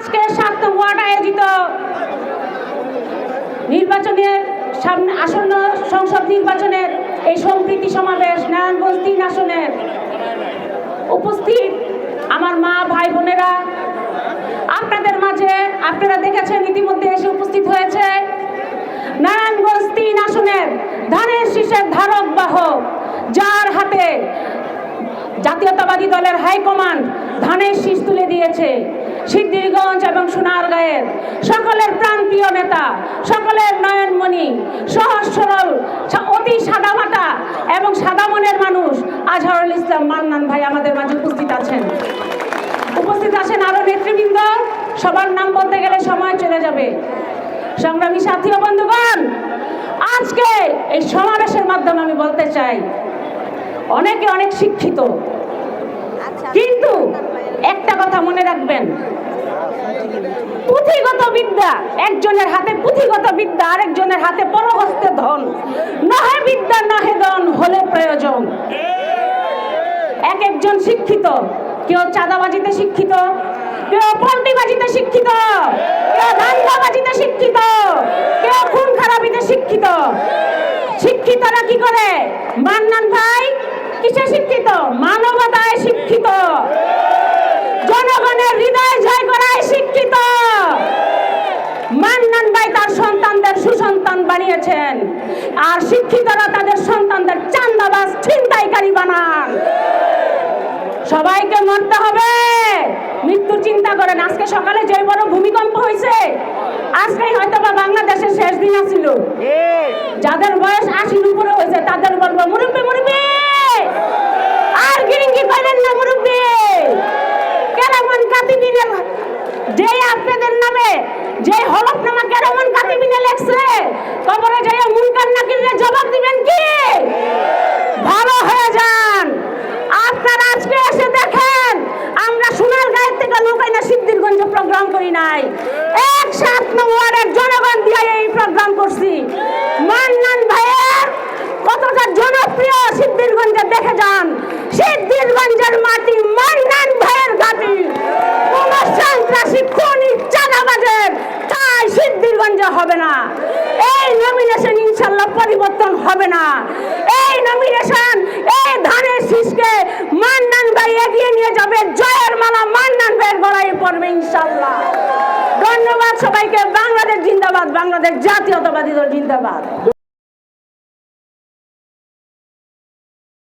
আজকে নং ওয়ার্ড আয়োজিত। নির্বাচনের সামনে আসন্ন সংসদ নির্বাচনের এই সম্প্রীতি সমাবেশ নারায়ণগঞ্জ তিন আসনের উপস্থিত আমার মা, ভাই, বোনেরা। আপনাদের মাঝে আপনারা দেখেছেন ইতিমধ্যে এসে উপস্থিত হয়েছে নারায়ণগঞ্জ তিন আসনের ধানের শীষের ধারক বাহক, যার হাতে জাতীয়তাবাদী দলের হাইকমান্ড ধানের শীষ তুলে দিয়েছে। সিদ্ধিরগঞ্জ এবং সোনারগাঁয়ের সকলের প্রান্তীয় নেতা সকলের নয়নমণি সহজ সরল অতি সাদা সাদামাটা এবং সাদা মনের মানুষ আজহারুল ইসলাম মান্নান ভাই আমাদের মাঝে উপস্থিত আছেন। উপস্থিত আছেন আরও নেতৃবৃন্দ সবার নাম বলতে গেলে সময় চলে যাবে। সংগ্রামী সাথী ও বন্ধুগণ আজকে এই সমাবেশের মাধ্যমে আমি বলতে চাই অনেকে অনেক শিক্ষিত কিন্তু বিদ্যা, একজনের হাতে পুঁথিগত বিদ্যা, আরেকজনের হাতে পরহস্তে ধন। নহে বিদ্যা, নহে ধন, হলে প্রয়োজন। এক একজন শিক্ষিত, কেউ চাঁদাবাজিতে শিক্ষিত, কেউ পল্টিবাজিতে শিক্ষিত, কেউ ধান্দাবাজিতে শিক্ষিত, কেউ খুন খারাপিতে শিক্ষিত। শিক্ষিতরা কি করে? মান্নান ভাই, কিসে শিক্ষিত? মানবতায় মান্নান ভাই তার সন্তানদের সুসন্তান বানিয়েছেন। আর শিক্ষিতরা তাদের সন্তানদের চান্দাবাজ, ছিনতাইকারী বানান। সবাইকে মরতে হবে। মৃত্যুর চিন্তা করেন, আজকে সকালে যে বড় ভূমিকম্প হয়েছে, আজকেই হয়তো বা বাংলাদেশের শেষ দিন ছিল যাদের বয়স আশির উপরে হয়েছে, তাদের বলব, মুরব্বী মুরব্বী! আর গিরিঙ্গি করেন না, মুরব্বী! কেরামন কাতিবিনের যে আপনাদের নামে যে হলফনামা কেরামন কাতিবিনে লেখছে? কবরে যাই মুনকার নাকিরে জবাব দিবেন কি? ভালো হয়ে যান। আপনারা আজকে এসে দেখেন, আমরা সোনার গায়ের থেকে লোকাই না সিদ্ধিরগঞ্জে প্রোগ্রাম করি নাই। এক সাত নম্বরের জনগণ দিয়ে এই প্রোগ্রাম করছি। মান্নান ভাইয়ের কতটা জনপ্রিয় সিদ্ধিরগঞ্জে দেখে যান। সিদ্ধিরগঞ্জের মাটি মান্নান ভাইয়ের ঘাটি কোন সন্ত্রাসী খনি চাঁদাবাজের তাই সিদ্ধিরগঞ্জে হবে না। এই নমিনেশন ইনশাল্লাহ পরিবর্তন হবে না। এই নমিনেশন এই ধানের শীষকে মান্নান ভাই এগিয়ে নিয়ে যাবে। জয়ের মালা মান্নান ভাইয়ের গলায় পড়বে ইনশাল্লাহ। ধন্যবাদ সবাইকে। বাংলাদেশ জিন্দাবাদ, বাংলাদেশ জাতীয়তাবাদী দল জিন্দাবাদ।